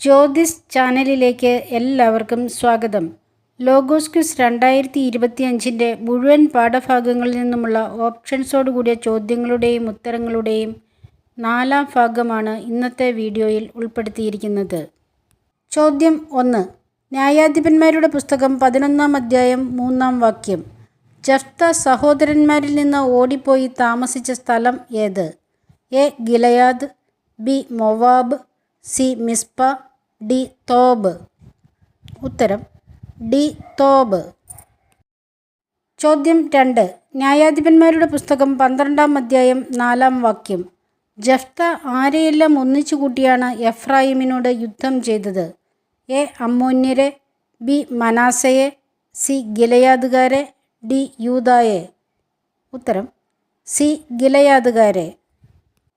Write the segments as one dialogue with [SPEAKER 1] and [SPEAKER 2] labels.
[SPEAKER 1] ജ്യോതിസ് ചാനലിലേക്ക് എല്ലാവർക്കും സ്വാഗതം. ലോഗോസ് ക്വിസ് രണ്ടായിരത്തി ഇരുപത്തിയഞ്ചിന്റെ മുഴുവൻ പാഠഭാഗങ്ങളിൽ നിന്നുമുള്ള ഓപ്ഷൻസോട് കൂടിയ ചോദ്യങ്ങളുടെയും ഉത്തരങ്ങളുടെയും നാലാം ഭാഗമാണ് ഇന്നത്തെ വീഡിയോയിൽ ഉൾപ്പെടുത്തിയിരിക്കുന്നത്. ചോദ്യം ഒന്ന്. ന്യായാധിപന്മാരുടെ പുസ്തകം പതിനൊന്നാം അധ്യായം മൂന്നാം വാക്യം. ജഫ്ത സഹോദരന്മാരിൽ നിന്ന് ഓടിപ്പോയി താമസിച്ച സ്ഥലം ഏത്? A. Gilead B. Moab C. Mizpah D Tob. ഉത്തരം ഡി തോബ്. ചോദ്യം രണ്ട്. ന്യായാധിപന്മാരുടെ പുസ്തകം പന്ത്രണ്ടാം അധ്യായം നാലാം വാക്യം. ജഫ്ത ആരെയെല്ലാം ഒന്നിച്ചു കൂട്ടിയാണ് എഫ്രായിമിനോട് യുദ്ധം ചെയ്തത്? എ. അമ്മോന്യരെ ബി. മനാസയെ സി. ഗിലയാദുകാരെ ഡി. യൂതായെ ഉത്തരം സി. ഗിലയാദുകാരെ.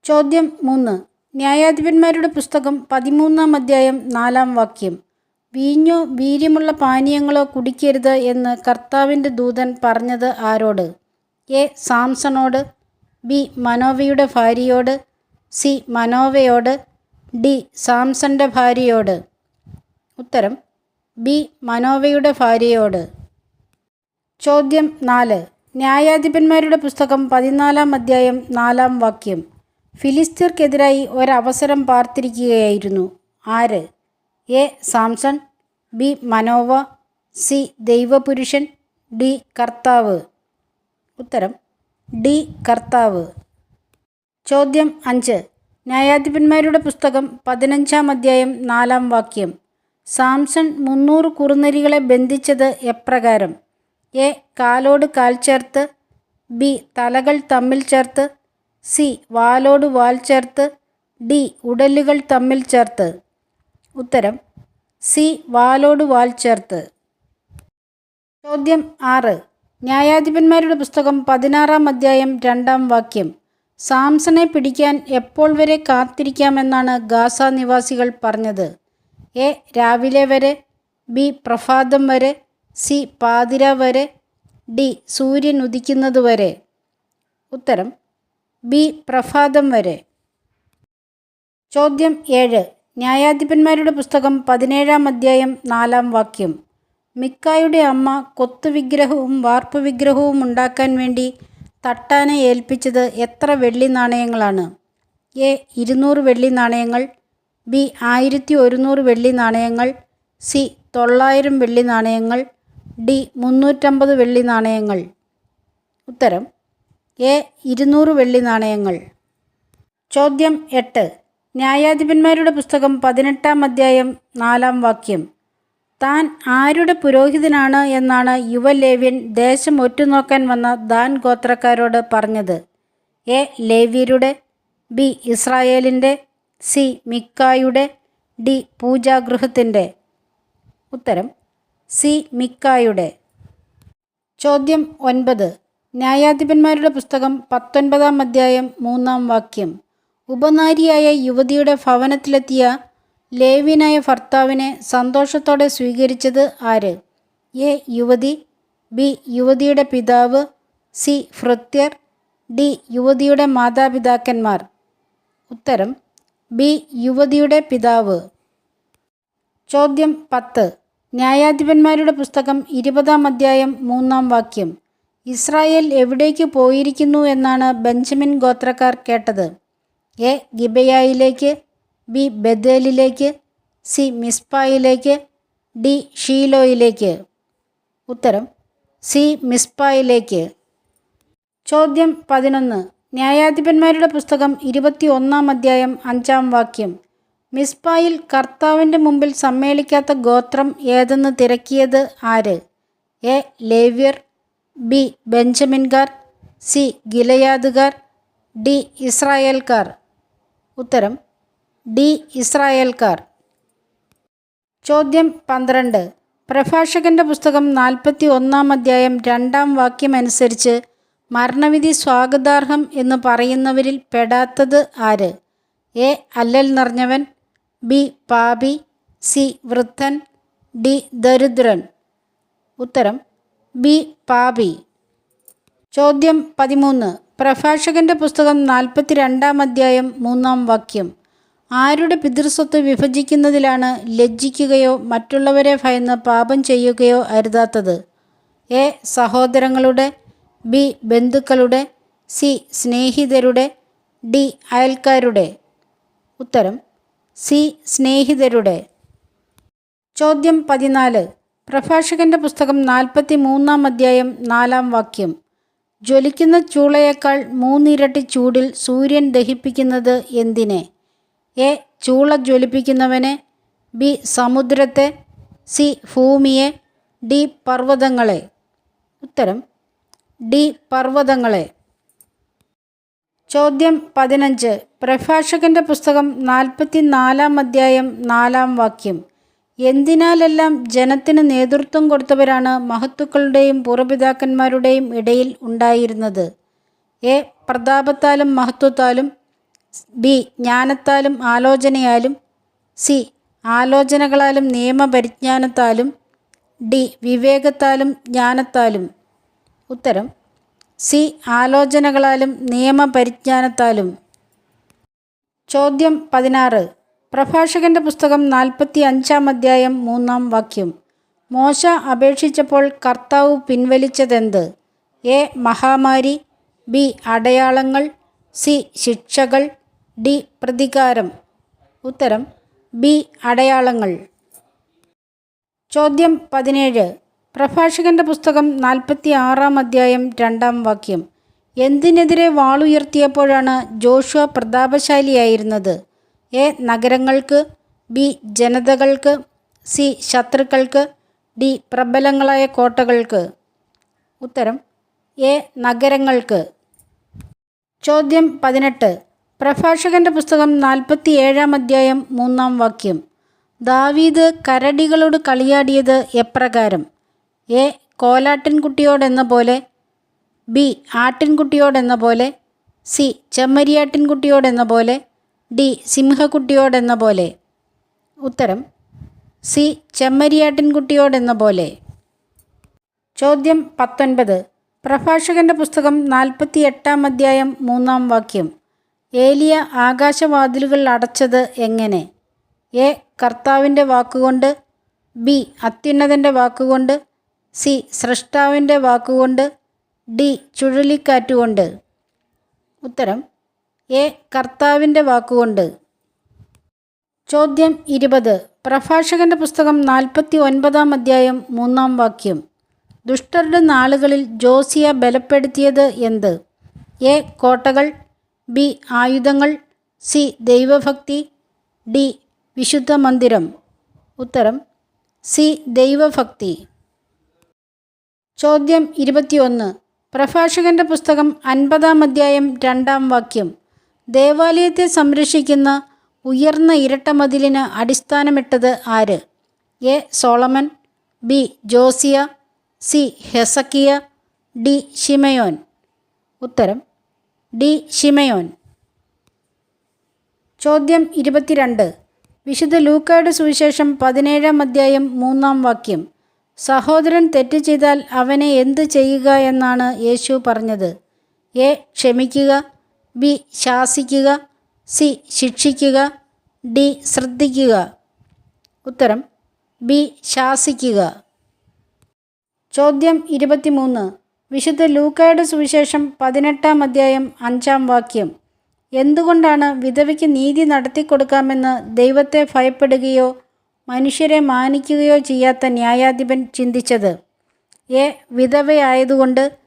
[SPEAKER 1] ചോദ്യം മൂന്ന്. ന്യായാധിപന്മാരുടെ പുസ്തകം പതിമൂന്നാം അധ്യായം നാലാം വാക്യം. വീഞ്ഞോ വീര്യമുള്ള പാനീയങ്ങളോ കുടിക്കരുത് എന്ന് കർത്താവിന്റെ ദൂതൻ പറഞ്ഞത് ആരോട്? എ. സാംസണോട്. ബി. മനോവയുടെ ഭാര്യയോട്. സി. മനോവയോട്. ഡി. സാംസന്റെ ഭാര്യയോട്. ഉത്തരം ബി. മനോവയുടെ ഭാര്യയോട്. ചോദ്യം നാല്. ന്യായാധിപന്മാരുടെ പുസ്തകം പതിനാലാം അധ്യായം നാലാം വാക്യം. ഫിലിസ്തീർക്കെതിരായി ഒരവസരം പാർത്തിരിക്കുകയായിരുന്നു. ആര്? A. Samson B. Manoah C. ദൈവപുരുഷൻ D. കർത്താവ്. ഉത്തരം ഡി. കർത്താവ്. ചോദ്യം അഞ്ച്. ന്യായാധിപന്മാരുടെ പുസ്തകം പതിനഞ്ചാം അധ്യായം നാലാം വാക്യം. സാംസൺ മുന്നൂറ് കുറുനരികളെ ബന്ധിച്ചത് എപ്രകാരം? എ. കാലോട് കാൽ ചേർത്ത് ബി. തലകൾ തമ്മിൽ ചേർത്ത് സി. വാലോട് വാൽ ചേർത്ത് ഡി. ഉടലുകൾ തമ്മിൽ ചേർത്ത്. ഉത്തരം സി. വാലോട് വാൽ ചേർത്ത്. ചോദ്യം ആറ്. ന്യായാധിപന്മാരുടെ പുസ്തകം പതിനാറാം അധ്യായം രണ്ടാം വാക്യം. സാംസണെ പിടിക്കാൻ എപ്പോൾ വരെ കാത്തിരിക്കാമെന്നാണ് ഗാസ നിവാസികൾ പറഞ്ഞത്. എ. രാവിലെ വരെ ബി. പ്രഭാതം വരെ സി. പാതിര വരെ ഡി. സൂര്യൻ ഉദിക്കുന്നത് വരെ ഉത്തരം ബി പ്രഭാതം വരെ. ചോദ്യം ഏഴ്. ന്യായാധിപന്മാരുടെ പുസ്തകം പതിനേഴാം അധ്യായം നാലാം വാക്യം. മിക്കായുടെ അമ്മ കൊത്തു വിഗ്രഹവും വാർപ്പ് വിഗ്രഹവും ഉണ്ടാക്കാൻ വേണ്ടി തട്ടാനെ ഏൽപ്പിച്ചത് എത്ര വെള്ളി നാണയങ്ങളാണ്? എ ഇരുന്നൂറ് വെള്ളി നാണയങ്ങൾ. ബി ആയിരത്തി ഒരുന്നൂറ് വെള്ളി നാണയങ്ങൾ. സി തൊള്ളായിരം വെള്ളി നാണയങ്ങൾ. ഡി മുന്നൂറ്റമ്പത് വെള്ളി നാണയങ്ങൾ. ഉത്തരം എ ഇരുന്നൂറ് വെള്ളി നാണയങ്ങൾ. ചോദ്യം എട്ട്. ന്യായാധിപന്മാരുടെ പുസ്തകം പതിനെട്ടാം അധ്യായം നാലാം വാക്യം. താൻ ആരുടെ പുരോഹിതനാണ് എന്നാണ് യുവലേവ്യൻ ദേശം ഒറ്റുനോക്കാൻ വന്ന ദാൻ ഗോത്രക്കാരോട് പറഞ്ഞത്. എ ലേവ്യരുടെ ബി ഇസ്രായേലിന്റെ സി മിക്കായുടെ ഡി പൂജാഗൃഹത്തിന്റെ. ഉത്തരം സി മിക്കായുടെ. ചോദ്യം ഒൻപത്. ന്യായാധിപന്മാരുടെ പുസ്തകം പത്തൊൻപതാം അധ്യായം മൂന്നാം വാക്യം. ഉപനാരിയായ യുവതിയുടെ ഭവനത്തിലെത്തിയ ലേവ്യനായ ഭർത്താവിനെ സന്തോഷത്തോടെ സ്വീകരിച്ചത് ആര്? എ. യുവതി ബി. യുവതിയുടെ പിതാവ് സി. ഭൃത്യർ ഡി. യുവതിയുടെ മാതാപിതാക്കന്മാർ. ഉത്തരം ബി. യുവതിയുടെ പിതാവ്. ചോദ്യം പത്ത്. ന്യായാധിപന്മാരുടെ പുസ്തകം ഇരുപതാം അധ്യായം മൂന്നാം വാക്യം. ഇസ്രായേൽ എവിടേക്ക് പോയിരിക്കുന്നു എന്നാണ് ബെഞ്ചമിൻ ഗോത്രക്കാർ കേട്ടത്. എ ഗിബയായിലേക്ക് ബി ബദേലിലേക്ക് സി മിസ്പായിലേക്ക് ഡി ഷീലോയിലേക്ക്. ഉത്തരം സി മിസ്പായിലേക്ക്. ചോദ്യം പതിനൊന്ന്. ന്യായാധിപന്മാരുടെ പുസ്തകം ഇരുപത്തി ഒന്നാം അധ്യായം അഞ്ചാം വാക്യം. മിസ്പായിൽ കർത്താവിന്റെ മുമ്പിൽ സമ്മേളിക്കാത്ത ഗോത്രം ഏതെന്ന് തിരക്കിയത് ആര്? എ ലേവ്യർ ബി ബെഞ്ചമിൻകാർ സി ഗിലയാദുകാർ ഡി ഇസ്രായേൽക്കാർ ഉത്തരം ഡി ഇസ്രായേൽക്കാർ ചോദ്യം പന്ത്രണ്ട്. പ്രഭാഷകന്റെ പുസ്തകം നാൽപ്പത്തി ഒന്നാം അധ്യായം രണ്ടാം വാക്യം അനുസരിച്ച് മരണവിധി സ്വാഗതാർഹം എന്ന് പറയുന്നവരിൽ പെടാത്തത് ആര്? എ അല്ലൽ നിറഞ്ഞവൻ ബി പാപി സി വൃദ്ധൻ ഡി ദരിദ്രൻ. ഉത്തരം ബി പാപി ചോദ്യം പതിമൂന്ന്. പ്രഭാഷകന്റെ പുസ്തകം നാൽപ്പത്തി രണ്ടാം അധ്യായം മൂന്നാം വാക്യം. ആരുടെ പിതൃസ്വത്ത് വിഭജിക്കുന്നതിലാണ് ലജ്ജിക്കുകയോ മറ്റുള്ളവരെ ഭയന്ന് പാപം ചെയ്യുകയോ അരുതാത്തത്? എ. സഹോദരങ്ങളുടെ. ബി. ബന്ധുക്കളുടെ. സി. സ്നേഹിതരുടെ. ഡി. അയൽക്കാരുടെ. ഉത്തരം. സി. സ്നേഹിതരുടെ. ചോദ്യം പതിനാല്. പ്രഭാഷകന്റെ പുസ്തകം നാൽപ്പത്തി മൂന്നാം അധ്യായം നാലാം വാക്യം. ജ്വലിക്കുന്ന ചൂളയേക്കാൾ മൂന്നിരട്ടി ചൂടിൽ സൂര്യൻ ദഹിപ്പിക്കുന്നത് എന്തിനെ? എ. ചൂള ജ്വലിപ്പിക്കുന്നവനെ. ബി. സമുദ്രത്തെ. സി. ഭൂമിയെ. ഡി. പർവതങ്ങളെ. ഉത്തരം. ഡി. പർവതങ്ങളെ. ചോദ്യം പതിനഞ്ച്. പ്രഭാഷകന്റെ പുസ്തകം നാൽപ്പത്തി നാലാം അധ്യായം നാലാം വാക്യം. എന്തിനാലെല്ലാം ജനത്തിന് നേതൃത്വം കൊടുത്തവരാണ് മഹത്തുക്കളുടെയും പൂർവപിതാക്കന്മാരുടെയും ഇടയിൽ ഉണ്ടായിരുന്നത്? എ. പ്രതാപത്താലും മഹത്വത്താലും ബി. ജ്ഞാനത്താലും ആലോചനയാലും സി. ആലോചനകളാലും നിയമപരിജ്ഞാനത്താലും ഡി. വിവേകത്താലും ജ്ഞാനത്താലും. ഉത്തരം സി. ആലോചനകളാലും നിയമപരിജ്ഞാനത്താലും. ചോദ്യം പതിനാറ്. പ്രഭാഷകന്റെ പുസ്തകം നാൽപ്പത്തി അഞ്ചാം അധ്യായം മൂന്നാം വാക്യം. മോശ അപേക്ഷിച്ചപ്പോൾ കർത്താവ് പിൻവലിച്ചതെന്ത്? എ. മഹാമാരി. ബി. അടയാളങ്ങൾ. സി. ശിക്ഷകൾ. ഡി. പ്രതികാരം. ഉത്തരം ബി. അടയാളങ്ങൾ. ചോദ്യം പതിനേഴ്. പ്രഭാഷകന്റെ പുസ്തകം നാൽപ്പത്തി ആറാം അധ്യായം രണ്ടാം വാക്യം. എന്തിനെതിരെ വാളുയർത്തിയപ്പോഴാണ് ജോഷുവ പ്രതാപശാലിയായിരുന്നത്? എ നഗരങ്ങൾക്ക് ബി ജനതകൾക്ക് സി ശത്രുക്കൾക്ക് ഡി പ്രബലങ്ങളായ കോട്ടകൾക്ക്. ഉത്തരം എ നഗരങ്ങൾക്ക്. ചോദ്യം പതിനെട്ട്. പ്രഭാഷകന്റെ പുസ്തകം നാൽപ്പത്തി ഏഴാം അധ്യായം മൂന്നാം വാക്യം. ദാവീദ് കരടികളോട് കളിയാടിയത് എപ്രകാരം? എ കോലാട്ടിൻകുട്ടിയോടെന്ന പോലെ ബി ആട്ടിൻകുട്ടിയോടെന്ന പോലെ സി ചെമ്മരിയാട്ടിൻകുട്ടിയോടെന്ന പോലെ ഡി സിംഹക്കുട്ടിയോടെന്ന പോലെ ഉത്തരം. സി ചെമ്മരിയാട്ടിൻകുട്ടിയോടെന്ന പോലെ ചോദ്യം പത്തൊൻപത്. പ്രഭാഷകന്റെ പുസ്തകം നാൽപ്പത്തി എട്ടാം അധ്യായം മൂന്നാം വാക്യം. ഏലിയ ആകാശവാതിലുകൾ അടച്ചത് എങ്ങനെ? എ. കർത്താവിന്റെ വാക്കുകൊണ്ട്. ബി. അത്യുന്നതന്റെ വാക്കുകൊണ്ട്. സി. സൃഷ്ടാവിന്റെ വാക്കുകൊണ്ട്. ഡി. ചുഴലിക്കാറ്റുകൊണ്ട്. ഉത്തരം. എ കർത്താവിന്റെ വാക്കുകൊണ്ട്. ചോദ്യം ഇരുപത്. പ്രഭാഷകന്റെ പുസ്തകം നാൽപ്പത്തി ഒൻപതാം അധ്യായം മൂന്നാം വാക്യം. ദുഷ്ടരുടെ നാളുകളിൽ ജോസിയ ബലപ്പെടുത്തിയത് എന്ത്? എ കോട്ടകൾ ബി ആയുധങ്ങൾ സി ദൈവഭക്തി ഡി വിശുദ്ധ മന്ദിരം. ഉത്തരം സി ദൈവഭക്തി. ചോദ്യം ഇരുപത്തിയൊന്ന്. പ്രഭാഷകന്റെ പുസ്തകം അൻപതാം അധ്യായം രണ്ടാം വാക്യം. ദേവാലയത്തെ സംരക്ഷിക്കുന്ന ഉയർന്ന ഇരട്ടമതിലിന് അടിസ്ഥാനമിട്ടത് ആര്? A. Solomon B. Josiah C. Hezekiah D. ഷിമയോൻ ഉത്തരം ഡി. ഷിമയോൻ ചോദ്യം ഇരുപത്തിരണ്ട്. വിശുദ്ധ ലൂക്കയുടെ സുവിശേഷം പതിനേഴാം അധ്യായം മൂന്നാം വാക്യം. സഹോദരൻ തെറ്റ് ചെയ്താൽ അവനെ എന്ത് ചെയ്യുക എന്നാണ് യേശു പറഞ്ഞത്? എ. ക്ഷമിക്കുക ബി ശാസിക്കുക സി ശിക്ഷിക്കുക ഡി ശ്രദ്ധിക്കുക. ഉത്തരം ബി ശാസിക്കുക. ചോദ്യം ഇരുപത്തിമൂന്ന്. വിശുദ്ധ ലൂക്കയുടെ സുവിശേഷം പതിനെട്ടാം അധ്യായം അഞ്ചാം വാക്യം. എന്തുകൊണ്ടാണ് വിധവയ്ക്ക് നീതി നടത്തിക്കൊടുക്കാമെന്ന് ദൈവത്തെ ഭയപ്പെടുകയോ മനുഷ്യരെ മാനിക്കുകയോ ചെയ്യാത്ത ന്യായാധിപൻ ചിന്തിച്ചത്? എ വിധവയായതുകൊണ്ട്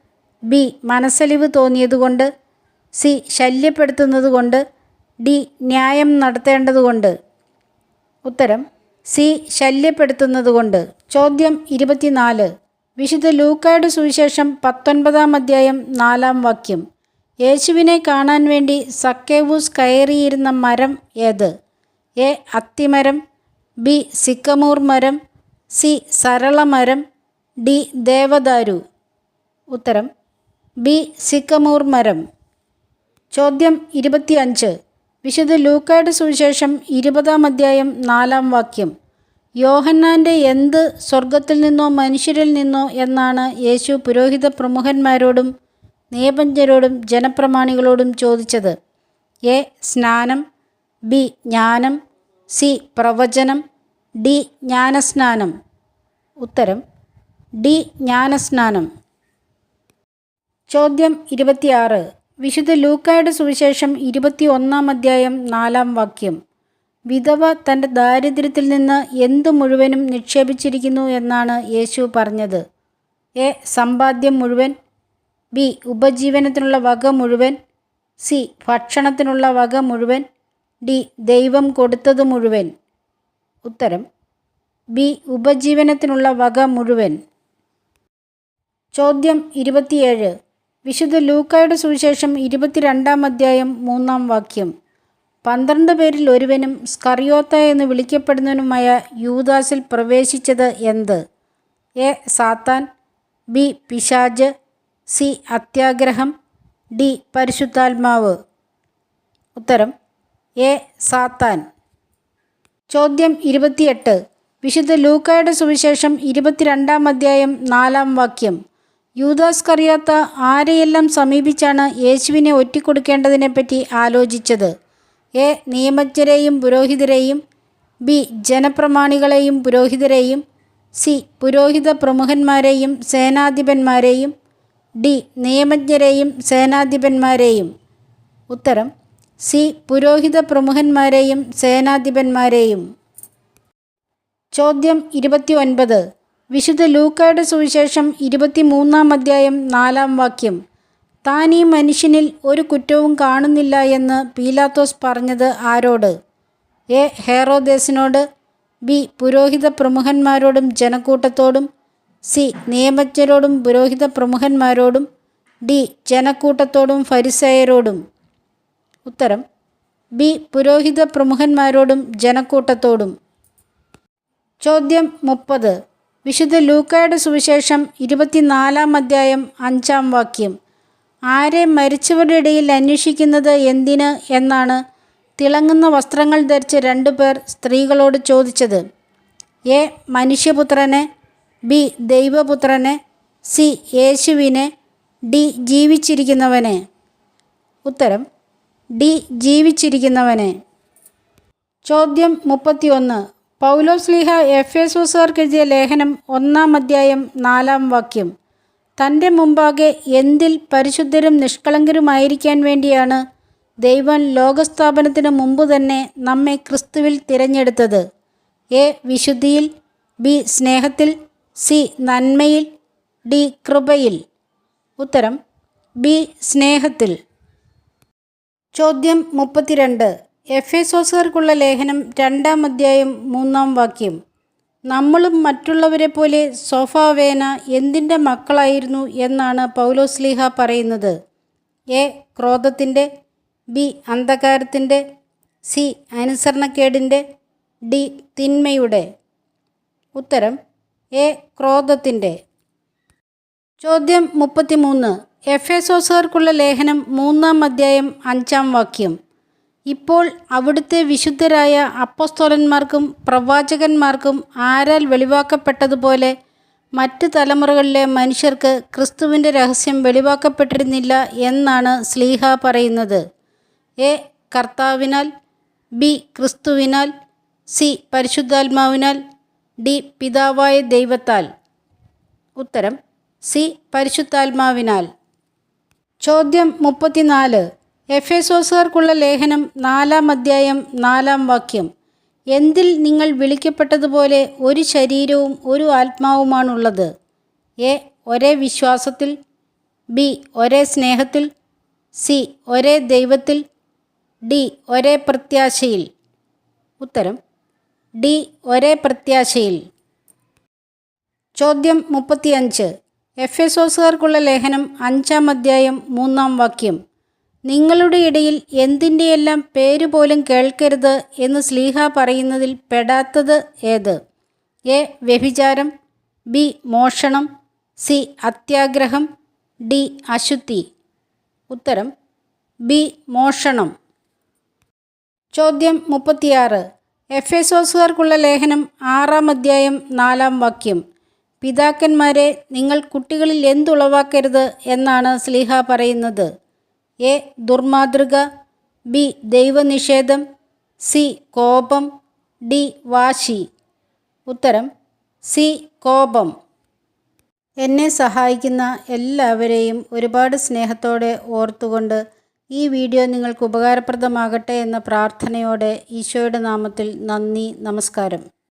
[SPEAKER 1] ബി മനസ്സലിവ് തോന്നിയതുകൊണ്ട് സി ശല്യപ്പെടുത്തുന്നത് കൊണ്ട് ഡി ന്യായം നടത്തേണ്ടതുകൊണ്ട് ഉത്തരം സി ശല്യപ്പെടുത്തുന്നത് കൊണ്ട്. ചോദ്യം ഇരുപത്തിനാല്. വിശുദ്ധ ലൂക്കായുടെ സുവിശേഷം പത്തൊൻപതാം അധ്യായം നാലാം വാക്യം. യേശുവിനെ കാണാൻ വേണ്ടി സക്കേവൂസ് കയറിയിരുന്ന മരം ഏത്? എ അത്തിമരം ബി സിക്കമൂർ മരം സി സരളമരം ഡി ദേവദാരു. ഉത്തരം ബി സിക്കമൂർ മരം. ചോദ്യം ഇരുപത്തിയഞ്ച്. വിശുദ്ധ ലൂക്കായുടെ സുവിശേഷം ഇരുപതാം അധ്യായം നാലാം വാക്യം. യോഹന്നാന്റെ എന്ത് സ്വർഗത്തിൽ നിന്നോ മനുഷ്യരിൽ നിന്നോ എന്നാണ് യേശു പുരോഹിത പ്രമുഖന്മാരോടും നിയമജ്ഞരോടും ജനപ്രമാണികളോടും ചോദിച്ചത്. എ. സ്നാനം. ബി. ജ്ഞാനം. സി. പ്രവചനം. ഡി. ജ്ഞാനസ്നാനം. ഉത്തരം. ഡി. ജ്ഞാനസ്നാനം. ചോദ്യം ഇരുപത്തിയാറ്. വിശുദ്ധ ലൂക്കായുടെ സുവിശേഷം ഇരുപത്തി ഒന്നാം അധ്യായം നാലാം വാക്യം. വിധവ തന്റെ ദാരിദ്ര്യത്തിൽ നിന്ന് എന്തു മുഴുവനും നിക്ഷേപിച്ചിരിക്കുന്നു എന്നാണ് യേശു പറഞ്ഞത്. എ സമ്പാദ്യം മുഴുവൻ. ബി ഉപജീവനത്തിനുള്ള വക മുഴുവൻ. സി ഭക്ഷണത്തിനുള്ള വക മുഴുവൻ. ഡി ദൈവം കൊടുത്തത് മുഴുവൻ. ഉത്തരം. ബി ഉപജീവനത്തിനുള്ള വക മുഴുവൻ. ചോദ്യം ഇരുപത്തിയേഴ്. വിശുദ്ധ ലൂക്കായുടെ സുവിശേഷം ഇരുപത്തിരണ്ടാം അധ്യായം മൂന്നാം വാക്യം. പന്ത്രണ്ട് പേരിൽ ഒരുവനും സ്കറിയോത്ത എന്ന് വിളിക്കപ്പെടുന്നവനുമായ യൂദാസിൽ പ്രവേശിച്ചത് എന്ത്? എ. സാത്താൻ ബി. പിശാജ് സി. അത്യാഗ്രഹം ഡി. പരിശുദ്ധാത്മാവ്. ഉത്തരം എ. സാത്താൻ. ചോദ്യം ഇരുപത്തിയെട്ട്. വിശുദ്ധ ലൂക്കായുടെ സുവിശേഷം ഇരുപത്തിരണ്ടാം അധ്യായം നാലാം വാക്യം. യൂദാസ് കറിയാത്ത ആരെയെല്ലാം സമീപിച്ചാണ് യേശുവിനെ ഒറ്റിക്കൊടുക്കേണ്ടതിനെപ്പറ്റി ആലോചിച്ചത്? എ. നിയമജ്ഞരെയും പുരോഹിതരെയും. ബി. ജനപ്രമാണികളെയും പുരോഹിതരെയും. സി. പുരോഹിത പ്രമുഖന്മാരെയും സേനാധിപന്മാരെയും. ഡി. നിയമജ്ഞരെയും സേനാധിപന്മാരെയും. ഉത്തരം സി. പുരോഹിത പ്രമുഖന്മാരെയും സേനാധിപന്മാരെയും. ചോദ്യം ഇരുപത്തി ഒൻപത് വിശുദ്ധ ലൂക്കയുടെ സുവിശേഷം ഇരുപത്തിമൂന്നാം അധ്യായം നാലാം വാക്യം. താൻ ഈ മനുഷ്യനിൽ ഒരു കുറ്റവും കാണുന്നില്ല എന്ന് പീലാത്തോസ് പറഞ്ഞത് ആരോട്? എ. ഹേറോദേസിനോട് ബി. പുരോഹിത പ്രമുഖന്മാരോടും ജനക്കൂട്ടത്തോടും സി. നിയമജ്ഞരോടും പുരോഹിത പ്രമുഖന്മാരോടും ഡി. ജനക്കൂട്ടത്തോടും ഫരിസയരോടും. ഉത്തരം ബി. പുരോഹിത പ്രമുഖന്മാരോടും ജനക്കൂട്ടത്തോടും. ചോദ്യം മുപ്പത്. വിശുദ്ധ ലൂക്കയുടെ സുവിശേഷം ഇരുപത്തിനാലാം അധ്യായം അഞ്ചാം വാക്യം. ആരെ മരിച്ചവരുടെ ഇടയിൽ അന്വേഷിക്കുന്നത് എന്തിന് എന്നാണ് തിളങ്ങുന്ന വസ്ത്രങ്ങൾ ധരിച്ച് രണ്ടുപേർ സ്ത്രീകളോട് ചോദിച്ചത്. എ. മനുഷ്യപുത്രനെ ബി. ദൈവപുത്രനെ സി. യേശുവിനെ ഡി. ജീവിച്ചിരിക്കുന്നവനെ. ഉത്തരം ഡി. ജീവിച്ചിരിക്കുന്നവനെ. ചോദ്യം മുപ്പത്തിയൊന്ന്. പൗലോസ്ലിഹ എഫ് എസോസുകാർക്ക് എഴുതിയ ലേഖനം ഒന്നാം അധ്യായം നാലാം വാക്യം. തന്റെ മുമ്പാകെ എന്തിൽ പരിശുദ്ധരും നിഷ്കളങ്കരുമായിരിക്കാൻ വേണ്ടിയാണ് ദൈവം ലോകസ്ഥാപനത്തിന് മുമ്പ് തന്നെ നമ്മെ ക്രിസ്തുവിൽ തിരഞ്ഞെടുത്തത്. എ. വിശുദ്ധിയിൽ ബി. സ്നേഹത്തിൽ സി. നന്മയിൽ ഡി. കൃപയിൽ. ഉത്തരം ബി. സ്നേഹത്തിൽ. ചോദ്യം മുപ്പത്തിരണ്ട്. എഫ് എസോസുകാർക്കുള്ള ലേഖനം രണ്ടാം അധ്യായം മൂന്നാം വാക്യം. നമ്മളും മറ്റുള്ളവരെ പോലെ സോഫാവേന എന്തിന്റെ മക്കളായിരുന്നു എന്നാണ് പൗലോസ്ലീഹ പറയുന്നത്. എ. ക്രോധത്തിന്റെ ബി. അന്ധകാരത്തിന്റെ സി. അനുസരണക്കേടിന്റെ ഡി. തിന്മയുടെ. ഉത്തരം എ. ക്രോധത്തിന്റെ. ചോദ്യം മുപ്പത്തിമൂന്ന്. എഫ് എസോസുകാർക്കുള്ള ലേഖനം മൂന്നാം അധ്യായം അഞ്ചാം വാക്യം. ഇപ്പോൾ അവിടുത്തെ വിശുദ്ധരായ അപ്പസ്തോലന്മാർക്കും പ്രവാചകന്മാർക്കും ആരാൽ വെളിവാക്കപ്പെട്ടതുപോലെ മറ്റ് തലമുറകളിലെ മനുഷ്യർക്ക് ക്രിസ്തുവിന്റെ രഹസ്യം വെളിവാക്കപ്പെട്ടിരുന്നില്ല എന്നാണ് സ്ലീഹ പറയുന്നത്. എ. കർത്താവിനാൽ ബി. ക്രിസ്തുവിനാൽ സി. പരിശുദ്ധാത്മാവിനാൽ ഡി. പിതാവായ ദൈവത്താൽ. ഉത്തരം സി. പരിശുദ്ധാത്മാവിനാൽ. ചോദ്യം മുപ്പത്തിനാല്. എഫ് എസോസുകാർക്കുള്ള ലേഖനം നാലാം അധ്യായം നാലാം വാക്യം. എന്തിൽ നിങ്ങൾ വിളിക്കപ്പെട്ടതുപോലെ ഒരു ശരീരവും ഒരു ആത്മാവുമാണുള്ളത്? എ ഒരേ വിശ്വാസത്തിൽ ബി ഒരേ സ്നേഹത്തിൽ സി ഒരേ ദൈവത്തിൽ ഡി ഒരേ പ്രത്യാശയിൽ. ഉത്തരം ഡി ഒരേ പ്രത്യാശയിൽ. ചോദ്യം മുപ്പത്തിയഞ്ച്. എഫ് എസോസുകാർക്കുള്ള ലേഖനം അഞ്ചാം അധ്യായം മൂന്നാം വാക്യം. നിങ്ങളുടെ ഇടയിൽ എന്തിന്റെയെല്ലാം പേര് പോലും കേൾക്കരുത് എന്ന് സ്ലീഹ പറയുന്നതിൽ പെടാത്തത് ഏത്? എ. വ്യഭിചാരം ബി. മോഷണം സി. അത്യാഗ്രഹം ഡി. അശുദ്ധി. ഉത്തരം ബി. മോഷണം. ചോദ്യം മുപ്പത്തിയാറ്. എഫ് എസോസുകാർക്കുള്ള ലേഖനം ആറാം അധ്യായം നാലാം വാക്യം. പിതാക്കന്മാരെ നിങ്ങൾ കുട്ടികളിൽ എന്തുളവാക്കരുത് എന്നാണ് സ്ലീഹ പറയുന്നത്. എ. ദുർമാതൃക ബി. ദൈവനിഷേധം സി. കോപം ഡി. വാശി. ഉത്തരം സി. കോപം. എന്നെ സഹായിക്കുന്ന എല്ലാവരെയും ഒരുപാട് സ്നേഹത്തോടെ ഓർത്തുകൊണ്ട് ഈ വീഡിയോ നിങ്ങൾക്ക് ഉപകാരപ്രദമാകട്ടെ എന്ന പ്രാർത്ഥനയോടെ ഈശോയുടെ നാമത്തിൽ നന്ദി നമസ്കാരം.